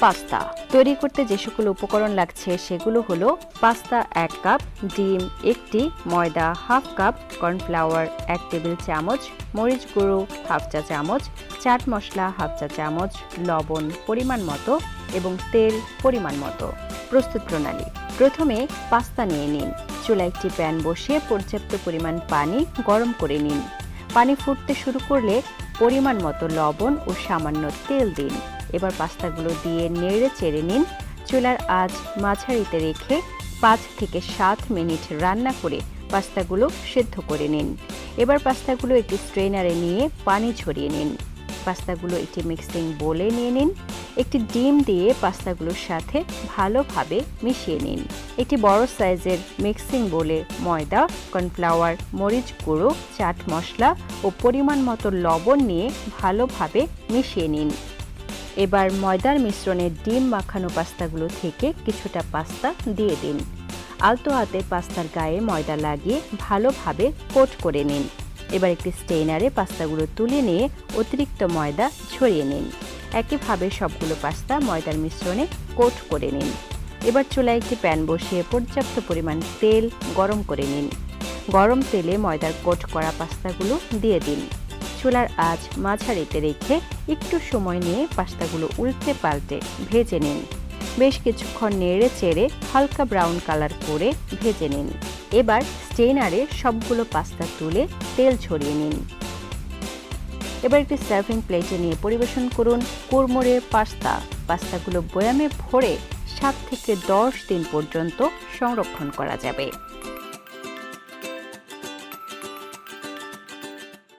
Pasta. তৈরি করতে যে সকল উপকরণ লাগছে সেগুলো হলো পাস্তা এক কাপ, ডিম একটি, ময়দা হাফ কাপ, কর্নফ্লাওয়ার এক টেবিল চামচ, মরিচ গুঁড়ো হাফ চা চামচ, চাট মশলা হাফ চা চামচ, লবণ পরিমাণ মতো এবং তেল পরিমাণ মতো। প্রস্তুত প্রণালী। প্রথমে পাস্তা নিয়ে নিন। চুলা একটি প্যান বসিয়ে পর্যাপ্ত পরিমাণ পানি গরম করে নিন। পানি ফুটতে শুরু করলে পরিমাণ মতো লবণ ও সামান্য তেল দিন। এবার পাস্তাগুলো দিয়ে নেড়ে চেড়ে নিন। চুলার আজ মাঝারিতে রেখে পাঁচ থেকে সাত মিনিট রান্না করে পাস্তাগুলো সেদ্ধ করে নিন। এবার পাস্তাগুলো একটি স্ট্রেনারে নিয়ে পানি ছড়িয়ে নিন। পাস্তাগুলো একটি মিক্সিং বোলে নিয়ে নিন। একটি ডিম দিয়ে পাস্তাগুলোর সাথে ভালোভাবে মিশিয়ে নিন। একটি বড় সাইজের মিক্সিং বোলে ময়দা, কর্নফ্লাওয়ার, মরিচ গুঁড়ো, চাট মশলা ও পরিমাণ মতো লবণ নিয়ে ভালোভাবে মিশিয়ে নিন। এবার ময়দার মিশ্রণে ডিম মাখানো পাস্তাগুলো থেকে কিছুটা পাস্তা দিয়ে দিন। আলতো হাতে পাস্তার গায়ে ময়দা লাগিয়ে ভালোভাবে কোট করে নিন। এবার একটি স্টেইনারে পাস্তাগুলো তুলে নিয়ে অতিরিক্ত ময়দা ছড়িয়ে নিন। একইভাবে সবগুলো পাস্তা ময়দার মিশ্রণে কোট করে নিন। এবার চুলায় একটি প্যান বসিয়ে পর্যাপ্ত পরিমাণ তেল গরম করে নিন। গরম তেলে ময়দার কোট করা পাস্তাগুলো দিয়ে দিন। চুলার আঁচ মাঝারিতে রেখে একটু সময় নিয়ে পাস্তাগুলো উল্টে পাল্টে ভেজে নিন। বেশ কিছুক্ষণ নেড়ে চেড়ে হালকা ব্রাউন কালার করে ভেজে নিন। এবার স্টেইনারে সবগুলো পাস্তা তুলে তেল ছড়িয়ে নিন। এবার একটি সার্ভিং প্লেটে নিয়ে পরিবেশন করুন কুড়মুড়ে পাস্তা। পাস্তাগুলো বয়ামে ভরে সাত থেকে দশ দিন পর্যন্ত সংরক্ষণ করা যাবে।